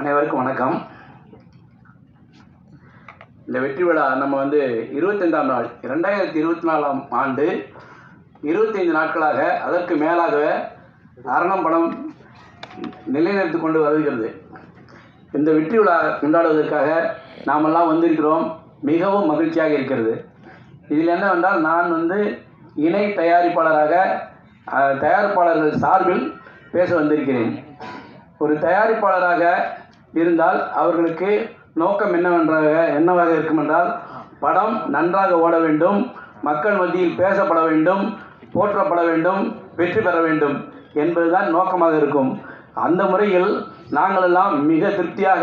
அனைவருக்கும் வணக்கம். இந்த வெற்றி விழா நம்ம வந்து இருபத்தைந்தாம் நாள் இரண்டாயிரத்தி இருபத்தி நாலாம் ஆண்டு இருபத்தைந்து நாட்களாக அதற்கு மேலாக அரணம் படம் நிலைநிறுத்தி கொண்டு வருகிறது. இந்த வெற்றி விழா கொண்டாடுவதற்காக நாமெல்லாம் வந்திருக்கிறோம். மிகவும் மகிழ்ச்சியாக இருக்கிறது. இதில் என்னவென்றால் நான் வந்து இணை தயாரிப்பாளராக தயாரிப்பாளர்கள் சார்பில் பேச வந்திருக்கிறேன். ஒரு தயாரிப்பாளராக இருந்தால் அவர்களுக்கு நோக்கம் என்னவென்றாக என்னவாக இருக்கும் என்றால் படம் நன்றாக ஓட வேண்டும் மக்கள் மத்தியில் பேசப்பட வேண்டும் போற்றப்பட வேண்டும் வெற்றி பெற வேண்டும் என்பதுதான் நோக்கமாக இருக்கும். அந்த முறையில் நாங்களெல்லாம் மிக திருப்தியாக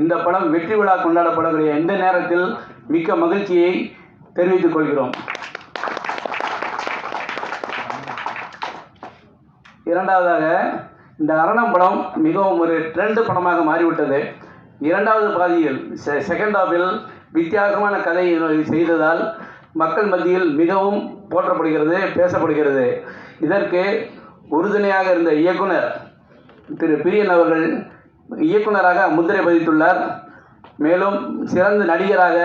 இந்த படம் வெற்றி விழா கொண்டாடப்படக்கூடிய எந்த நேரத்தில் மிக்க மகிழ்ச்சியை தெரிவித்துக் கொள்கிறோம். இரண்டாவதாக இந்த அரணம் படம் மிகவும் ஒரு ட்ரெண்டு படமாக மாறிவிட்டது. இரண்டாவது பாதியில் செ செகண்ட் ஹாஃபில் வித்தியாசமான கதை செய்ததால் மக்கள் மத்தியில் மிகவும் போற்றப்படுகிறது பேசப்படுகிறது. இதற்கு உறுதுணையாக இருந்த இயக்குனர் திரு பிரியன் அவர்கள் இயக்குனராக முத்திரை பதித்துள்ளார். மேலும் சிறந்த நடிகராக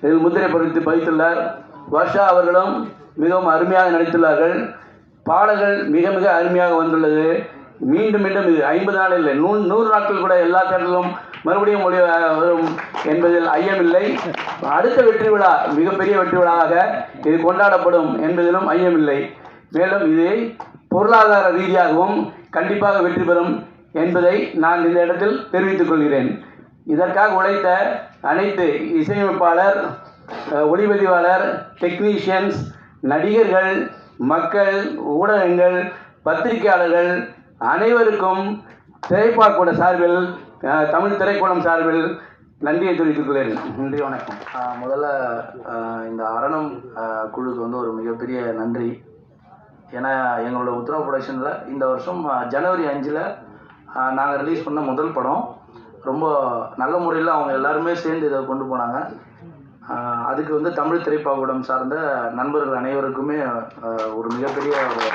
இதில் முத்திரை பதித்து பதித்துள்ளார். வர்ஷா அவர்களும் மிகவும் அருமையாக நடித்துள்ளார்கள். பாடல்கள் மிக மிக அருமையாக வந்துள்ளது. மீண்டும் மீண்டும் இது ஐம்பது நாள் இல்லை. நூ நூறு நாட்கள் கூட எல்லா தேர்தலும் மறுபடியும் ஒளி வரும் என்பதில் ஐயமில்லை. அடுத்த வெற்றி விழா மிகப்பெரிய வெற்றி விழாவாக இது கொண்டாடப்படும் என்பதிலும் ஐயமில்லை. மேலும் இது பொருளாதார ரீதியாகவும் கண்டிப்பாக வெற்றி பெறும் என்பதை நான் இந்த இடத்தில் தெரிவித்துக் கொள்கிறேன். இதற்காக உழைத்த அனைத்து இசையமைப்பாளர் அஹ், ஒளிப்பதிவாளர் டெக்னீஷியன்ஸ் நடிகர்கள் மக்கள் ஊடகங்கள் பத்திரிகையாளர்கள் அனைவருக்கும் திரைப்பாக்கூட சார்பில் தமிழ் திரைப்படம் சார்பில் நன்றியை தெரிவித்துக் கொள்கிறேன். நன்றி வணக்கம். முதல்ல இந்த அரணம் குழுக்கு வந்து ஒரு மிகப்பெரிய நன்றி. ஏன்னா எங்களோட உத்தரவு ப்ரொடக்ஷனில் இந்த வருஷம் ஜனவரி அஞ்சில் நாங்கள் ரிலீஸ் பண்ண முதல் படம். ரொம்ப நல்ல முறையில் அவங்க எல்லாருமே சேர்ந்து இதை கொண்டு போனாங்க. அதுக்கு வந்து தமிழ் திரைப்பாக்கூடம் சார்ந்த நண்பர்கள் அனைவருக்குமே ஒரு மிகப்பெரிய ஒரு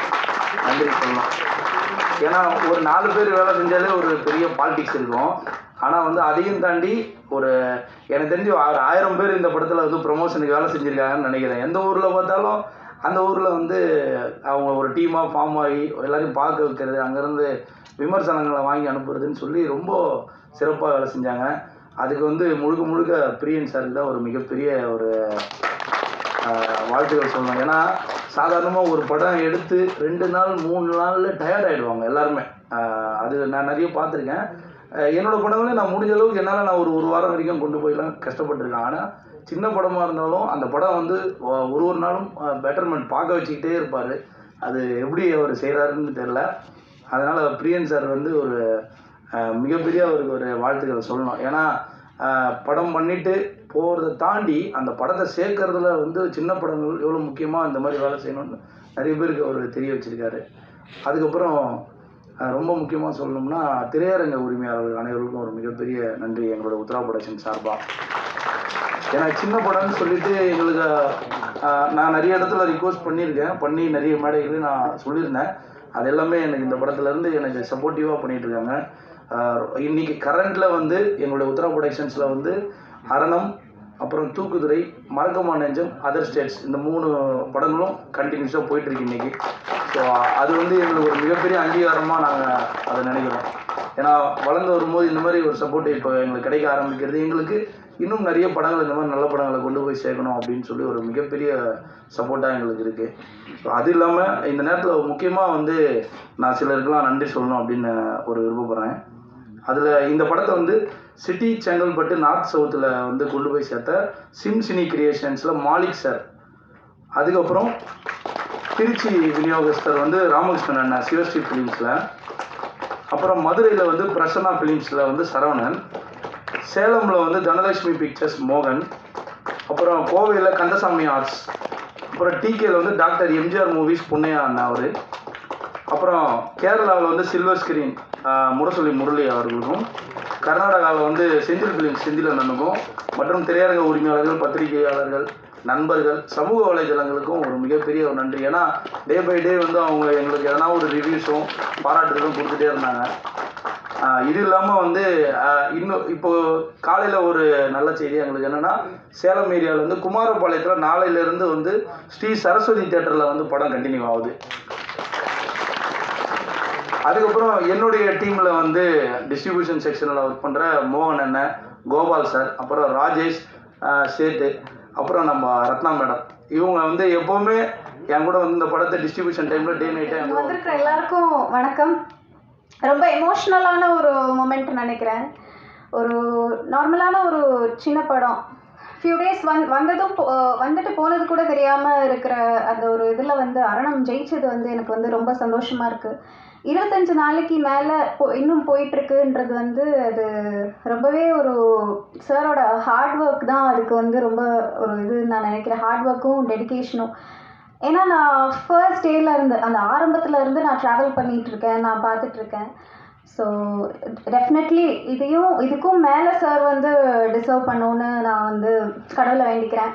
நன்றி சொல்லலாம் ஏன்னா ஒரு நாலு பேர் வேலை செஞ்சாலே ஒரு பெரிய பாலிடிக்ஸ் இருக்கும். ஆனால் வந்து அதையும் தாண்டி ஒரு எனக்கு தெரிஞ்சு ஒரு ஆயிரம் பேர் இந்த படத்தில் வந்து ப்ரொமோஷனுக்கு வேலை செஞ்சுருக்காங்கன்னு நினைக்கிறேன். எந்த ஊரில் பார்த்தாலும் அந்த ஊரில் வந்து அவங்க ஒரு டீமாக ஃபார்ம் ஆகி எல்லாரையும் பார்க்க வைக்கிறது அங்கேருந்து விமர்சனங்களை வாங்கி அனுப்புறதுன்னு சொல்லி ரொம்ப சிறப்பாக வேலை செஞ்சாங்க. அதுக்கு வந்து முழுக்க முழுக்க பிரியன் சாருக்கு தான் ஒரு மிகப்பெரிய ஒரு வாழ்த்துக்கள் சொல்லணும். ஏன்னா சாதாரணமாக ஒரு படம் எடுத்து ரெண்டு நாள் மூணு நாளில் டயர்ட் ஆகிடுவாங்க எல்லாருமே. அது நான் நிறைய பார்த்துருக்கேன். என்னோட படங்களே நான் முடிஞ்ச அளவுக்கு என்னால் நான் ஒரு ஒரு வாரம் வரைக்கும் கொண்டு போயெல்லாம் கஷ்டப்பட்டிருக்கேன். ஆனால் சின்ன படமாக இருந்தாலும் அந்த படம் வந்து ஒரு ஒரு நாளும் பெட்டர்மெண்ட் பார்க்க வச்சுக்கிட்டே இருப்பார். அது எப்படி அவர் செய்கிறாருன்னு தெரில அதனால் பிரியன் சார் வந்து ஒரு மிகப்பெரிய அவருக்கு ஒரு வாழ்த்துக்களை சொல்லணும். ஏன்னா படம் பண்ணிவிட்டு போகிறத தாண்டி அந்த படத்தை சேர்க்கறதுல வந்து சின்ன படங்கள் எவ்வளோ முக்கியமாக இந்த மாதிரி வேலை செய்யணும்னு நிறைய பேருக்கு அவர் தெரிய வச்சுருக்காரு. அதுக்கப்புறம் ரொம்ப முக்கியமாக சொல்லணும்னா திரையரங்க உரிமையாளர்கள் அனைவருக்கும் ஒரு மிகப்பெரிய நன்றி எங்களோட உத்தரா ப்ரொடக்ஷன் சார்பாக ஏன்னா சின்ன படம்னு சொல்லிட்டு எங்களுக்கு நான் நிறைய இடத்துல ரிக்வஸ்ட் பண்ணியிருக்கேன். பண்ணி நிறைய மேடைகளையும் நான் சொல்லியிருந்தேன். அது எல்லாமே எனக்கு இந்த படத்துலேருந்து எனக்கு சப்போர்ட்டிவாக பண்ணிகிட்ருக்காங்க இன்னைக்கு கரண்டில் வந்து எங்களுடைய உத்தரா ப்ரொடக்ஷன்ஸில் வந்து அரணம் அப்புறம் தூக்குதுறை மறக்கமா நெஞ்சம் அதர் ஸ்டேட்ஸ் இந்த மூணு படங்களும் கண்டினியூஸாக போயிட்டுருக்கு இன்னைக்கு. ஸோ அது வந்து எங்களுக்கு ஒரு மிகப்பெரிய அங்கீகாரமாக நாங்கள் அதை நினைக்கிறோம். ஏன்னா வளர்ந்து வரும்போது இந்த மாதிரி ஒரு சப்போர்ட் இப்போ எங்களுக்கு கிடைக்க ஆரம்பிக்கிறது. எங்களுக்கு இன்னும் நிறைய படங்கள் இந்த மாதிரி நல்ல படங்களை கொண்டு போய் சேர்க்கணும் அப்படின்னு சொல்லி ஒரு மிகப்பெரிய சப்போர்ட்டாக எங்களுக்கு இருக்குது ஸோ அது இல்லாமல் இந்த நேரத்தில் முக்கியமாக வந்து நான் சிலருக்கெல்லாம் நன்றி சொல்லணும் அப்படின்னு ஒரு விருப்பப்படுறேன். அதில் இந்த படத்தை வந்து சிட்டி செங்கல்பட்டு நார்த் சவுத்தில் வந்து கொண்டு போய் சேர்த்த சிம் சினி கிரியேஷன்ஸில் மாலிக் சார். அதுக்கப்புறம் திருச்சி விநியோகஸ்தர் வந்து ராமகிருஷ்ணன் அண்ணா சிவஸ்ரீ ஃபிலிம்ஸில் அப்புறம் மதுரையில் வந்து பிரசன்னா ஃபிலிம்ஸில் வந்து சரவணன். சேலமில் வந்து தனலட்சுமி பிக்சர்ஸ் மோகன். அப்புறம் கோவையில் கந்தசாமி ஆர்ட்ஸ் அப்புறம் டிகேல வந்து டாக்டர் எம்ஜிஆர் மூவிஸ் புண்ணையா அண்ணா அவர். அப்புறம் கேரளாவில் வந்து சில்வர் ஸ்கிரீன் முரசொலி முரளி அவர்களுக்கும் கர்நாடகாவில் வந்து செந்தில் பிலிம் செந்தில் அண்ணனுக்கும் மற்றும் திரையரங்க உரிமையாளர்கள் பத்திரிகையாளர்கள் நண்பர்கள் சமூக வலைதளங்களுக்கும் ஒரு மிகப்பெரிய ஒரு நன்றி. ஏன்னா டே பை டே வந்து அவங்க எங்களுக்கு எதனா ஒரு ரிவ்யூஸும் பாராட்டுகளும் கொடுத்துட்டே இருந்தாங்க. இது இல்லாமல் வந்து இன்னும் இப்போது காலையில் ஒரு நல்ல செய்தி எங்களுக்கு என்னென்னா சேலம் ஏரியாவில் வந்து குமாரபாளையத்தில் நாளையிலேருந்து வந்து ஸ்ரீ சரஸ்வதி தேட்டரில் வந்து படம் கண்டினியூ ஆகுது. அதுக்கப்புறம் என்னுடைய டீமில் வந்து டிஸ்ட்ரிபியூஷன் செக்ஷனில் ஒர்க் பண்ணுற மோகன் அண்ணன் கோபால் சார் அப்புறம் ராஜேஷ் சேட்டு அப்புறம் நம்ம ரத்னா மேடம் இவங்க வந்து எப்போவுமே என் கூட வந்து இந்த படத்தை டிஸ்ட்ரிபியூஷன் டைமில் டே நைட்டாக இங்க வந்திருக்கிற எல்லாருக்கும் வணக்கம். ரொம்ப எமோஷ்னலான ஒரு மூமெண்ட் நினைக்கிறேன். ஒரு நார்மலான ஒரு சின்ன படம். ஃபியூ டேஸ் வந் வந்ததும் வந்துட்டு போனது கூட தெரியாமல் இருக்கிற அந்த ஒரு இதில் வந்து அரணம் ஜெயிச்சது வந்து எனக்கு வந்து ரொம்ப சந்தோஷமாக இருக்குது இருபத்தஞ்சு நாளைக்கு மேலே போ இன்னும் போயிட்டுருக்குன்றது வந்து அது ரொம்பவே ஒரு சாரோட ஹார்ட் ஒர்க் தான். அதுக்கு வந்து ரொம்ப ஒரு இது நான் நினைக்கிறேன். ஹார்ட் ஒர்க்கும் டெடிகேஷனும் ஏன்னா நான் ஃபர்ஸ்ட் டேல இருந்து அந்த ஆரம்பத்தில் இருந்து நான் ட்ராவல் பண்ணிகிட்ருக்கேன் இருக்கேன் நான் பார்த்துட்ருக்கேன் ஸோ டெஃபினெட்லி இதையும் இதுக்கும் மேலே சார் வந்து டிசர்வ் பண்ணணுன்னு நான் வந்து கடவுளை வேண்டிக்கிறேன்.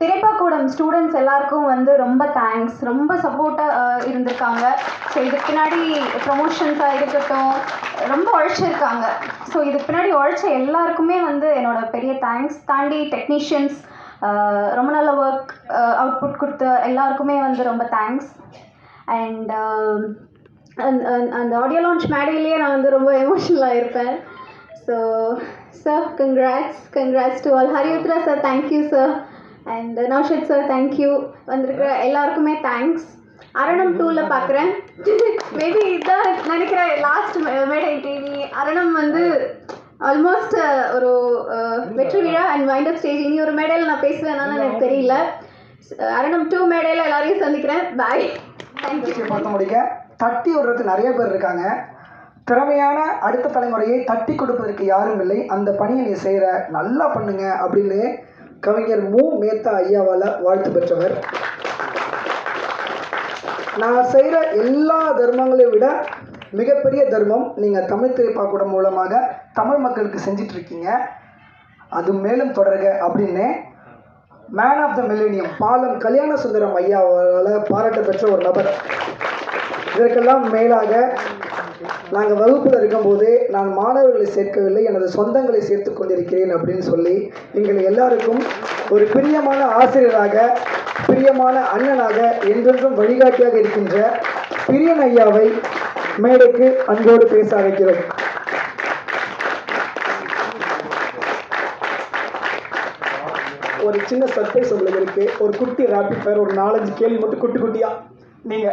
திரைப்பாக்கூடம் ஸ்டூடெண்ட்ஸ் எல்லாருக்கும் வந்து ரொம்ப தேங்க்ஸ் ரொம்ப சப்போர்ட்டாக இருந்திருக்காங்க. ஸோ இதுக்கு பின்னாடி ப்ரொமோஷன்ஸாக இருக்கட்டும் ரொம்ப உழைச்சிருக்காங்க. ஸோ இதுக்கு பின்னாடி உழைச்ச எல்லாருக்குமே வந்து என்னோட பெரிய தேங்க்ஸ் தாண்டி டெக்னீஷியன்ஸ் ரொம்ப நல்ல ஒர்க் அவுட்புட் கொடுத்த எல்லாருக்குமே வந்து ரொம்ப தேங்க்ஸ் அண்ட் அந்த ஆடியோ லான்ச் மேடையிலேயே நான் வந்து ரொம்ப எமோஷனலாக இருப்பேன். So sir congrats congrats to all Hariyuthra sir thank you sir and Naushad sir thank you வந்திருக்கிற எல்லாருக்குமே தேங்க்ஸ் அரணம் டூவில் பார்க்குறேன் மேபி இதான் நினைக்கிறேன் லாஸ்ட் uh, மேடை டிவி அரணம் வந்து ஆல்மோஸ்ட் uh, ஒரு uh, வெற்றி விழா அண்ட் வைண்ட் அப் ஸ்டேஜ் இனி ஒரு மேடையில் நான் பேசுவேனான்னு எனக்கு தெரியல. அரணம் டூ மேடையில் எல்லாரையும் சந்திக்கிறேன். பாய் தேங்க்யூ பார்த்து முடிக்க தட்டி விடுறதுக்கு நிறைய பேர் இருக்காங்க. திறமையான அடுத்த தலைமுறையை தட்டி கொடுப்பதற்கு யாரும் இல்லை. அந்த பணியை நீ செய்கிற நல்லா பண்ணுங்க அப்படின்னு கவிஞர் மு. மேத்தா ஐயாவால் வாழ்த்து பெற்றவர். நான் செய்கிற எல்லா தர்மங்களையும் விட மிகப்பெரிய தர்மம் நீங்கள் தமிழ் திரைப்பாக்கூடம் மூலமாக தமிழ் மக்களுக்கு செஞ்சிட்ருக்கீங்க. அது மேலும் தொடருக அப்படின்னு மேன் ஆஃப் த மில்லேனியம் பாலம் கல்யாண சுந்தரம் ஐயாவால் பாராட்ட பெற்ற ஒரு நபர். இதற்கெல்லாம் மேலாக நாங்கள் வகுப்பில் இருக்கும்போது நான் மாணவர்களை சேர்க்கவில்லை எனது சொந்தங்களை சேர்த்து கொண்டிருக்கிறேன் அப்படின்னு சொல்லி எங்கள் எல்லாருக்கும் ஒரு பிரியமான ஆசிரியராக பிரியமான அண்ணனாக என்றென்றும் வழிகாட்டியாக இருக்கின்ற பிரியன் ஐயாவை மேடைக்கு அன்போடு பேச அழைக்கிறோம். ஒரு சின்ன சர்ப்ரைஸ் உங்களுக்கு இருக்கு. ஒரு குட்டி ரேபிட் ஃபயர் ஒரு நாலஞ்சு கேள்வி மட்டும் குட்டி குட்டியா? நீங்க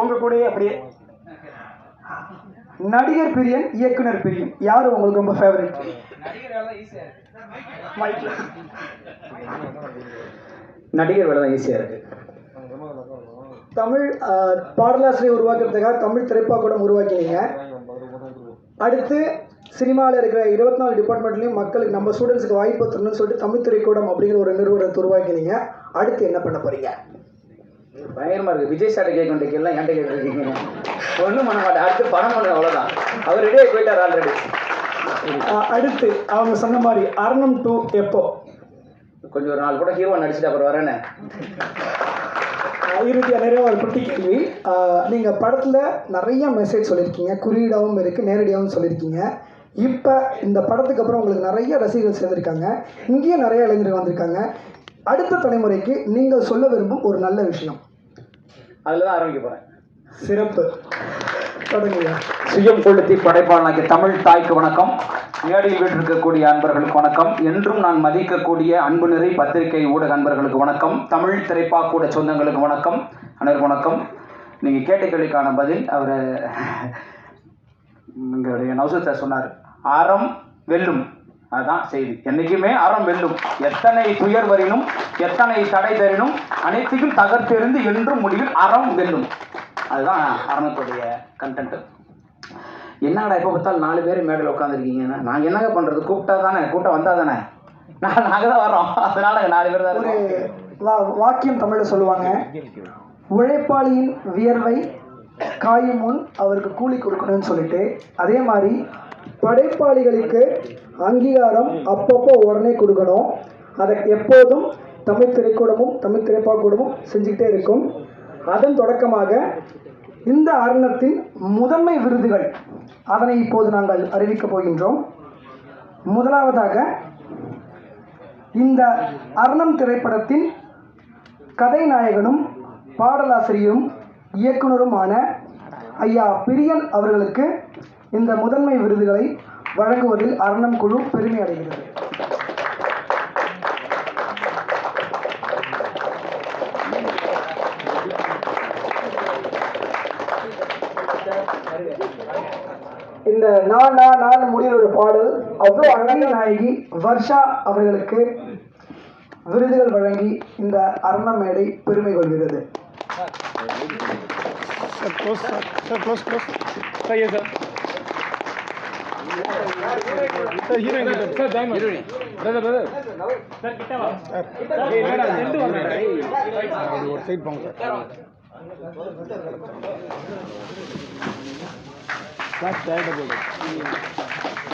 உங்க கூடயே அப்படியே நடிகர் பிரியன் இயக்குனர் பிரியன். யார் உங்களுக்கு ரொம்ப ஃபேவரட் நடிகர் வேலை தான் ஈஸியாக இருக்குது தமிழ் ஆஹ், பாடலாசிரியர் உருவாக்குறதுக்காக தமிழ் திரைப்பாக்கூடம் உருவாக்கினீங்க. அடுத்து சினிமாவில் இருக்கிற இருபத்தி நாலு டிபார்ட்மெண்ட்லையும் மக்களுக்கு நம்ம ஸ்டூடெண்ட்ஸுக்கு வாய்ப்பு தரணும்னு சொல்லிட்டு தமிழ் திரைக்கூடம் அப்படிங்கிற ஒரு நிறுவனத்தை உருவாக்கினீங்க. அடுத்து என்ன பண்ண போறீங்க? பயங்கரமாக இருக்குது விஜய் சார்ட்ட கேட்க கேள்லாம் என்கிட்ட கேட்டுருக்கீங்க. ஒன்றும் பண்ண மாட்டேன். அடுத்து படம் பண்ண அவ்வளோதான் அவர் ரெடியாக போயிட்டார் ஆல்ரெடி அடுத்து அவங்க சொன்ன மாதிரி அரணம் டூ எப்போ? கொஞ்சம் ஒரு நாலு கூட ஹீரோ நடிச்சுட்டு அப்புறம் வரேனே. இறுதியாக நிறைய ஒரு குட்டி கேள்வி. நீங்கள் படத்தில் நிறைய மெசேஜ் சொல்லியிருக்கீங்க. குறியீடாகவும் இருக்குது நேரடியாகவும் சொல்லியிருக்கீங்க. இப்போ இந்த படத்துக்கு அப்புறம் உங்களுக்கு நிறைய ரசிகர்கள் சேர்ந்துருக்காங்க. இங்கேயும் நிறைய இளைஞர்கள் வந்திருக்காங்க. அடுத்த தலைமுறைக்கு நீங்கள் சொல்ல விரும்பும் ஒரு நல்ல விஷயம். அதில் தான் ஆரம்பிக்க போகிறேன் சிறப்பு. தொடங்குங்க. சுயம் கொளுத்தி படைப்பாளனாகிய தமிழ் தாய்க்கு வணக்கம். மேடையில் வீட்டிருக்கக்கூடிய அன்பர்களுக்கு வணக்கம். என்றும் நான் மதிக்கக்கூடிய அன்பு நிறை பத்திரிகை ஊடக அன்பர்களுக்கு வணக்கம். தமிழ் திரைப்பாக்கூட சொந்தங்களுக்கு வணக்கம். அனைவருக்கும் வணக்கம். நீங்கள் கேட்ட கேள்விக்கான பதில் அவர் எங்களுடைய நௌசத் சார் சொன்னார். அறம் வெல்லும். அதுதான் செய்தி. என்றைக்குமே அறம் வெல்லும். எத்தனை துயர் வரினும் எத்தனை தடை தரினும் அனைத்தையும் தகர்த்தெறிந்து என்றும் முடிவில் அறம் வெல்லும். அதுதான் அரணத்துடைய கண்டென்ட் என்னடா எப்போ பார்த்தாலும் நாலு பேர் மேடையில் உட்காந்துருக்கீங்கன்னா நாங்கள் என்னங்க பண்ணுறது கூப்பிட்டா தானே? கூட்டம் வந்தால் தானே? நான் நாங்கள் தான் வரோம் அதனால நாலு பேர் தான் ஒரு வாக்கியம் தமிழில் சொல்லுவாங்க. உழைப்பாளியின் வியர்வை காயும் முன் அவருக்கு கூலி கொடுக்கணும்னு சொல்லிட்டு அதே மாதிரி படைப்பாளிகளுக்கு அங்கீகாரம் அப்பப்போ உடனே கொடுக்கணும். அதை எப்போதும் தமிழ் திரைக்கூடமும் தமிழ் திரைப்பாக்கூடமும் செஞ்சுக்கிட்டே இருக்கும். அதன் தொடக்கமாக இந்த அரணத்தின் முதன்மை விருதுகள் அதனை இப்போது நாங்கள் அறிவிக்கப் போகின்றோம். முதலாவதாக இந்த அரணம் திரைப்படத்தின் கதைநாயகனும் பாடலாசிரியரும் இயக்குனருமான ஐயா பிரியன் அவர்களுக்கு இந்த முதன்மை விருதுகளை வழங்குவதில் அரணம் குழு பெருமை அடைகிறது. இந்த நான் நான் நான் முடிகிற ஒரு பாடல் அவ்வளோ அழகிய நாயகி வர்ஷா அவர்களுக்கு விருதுகள் வழங்கி இந்த அரண மேடை பெருமை கொள்கிறது. சார் ஹீரோயின் கிட்ட sir join heroine brother brother sir கிட்ட வா சார் ஒரு சைடு போங்க சார் லாஸ்ட் டயர்ட் போடு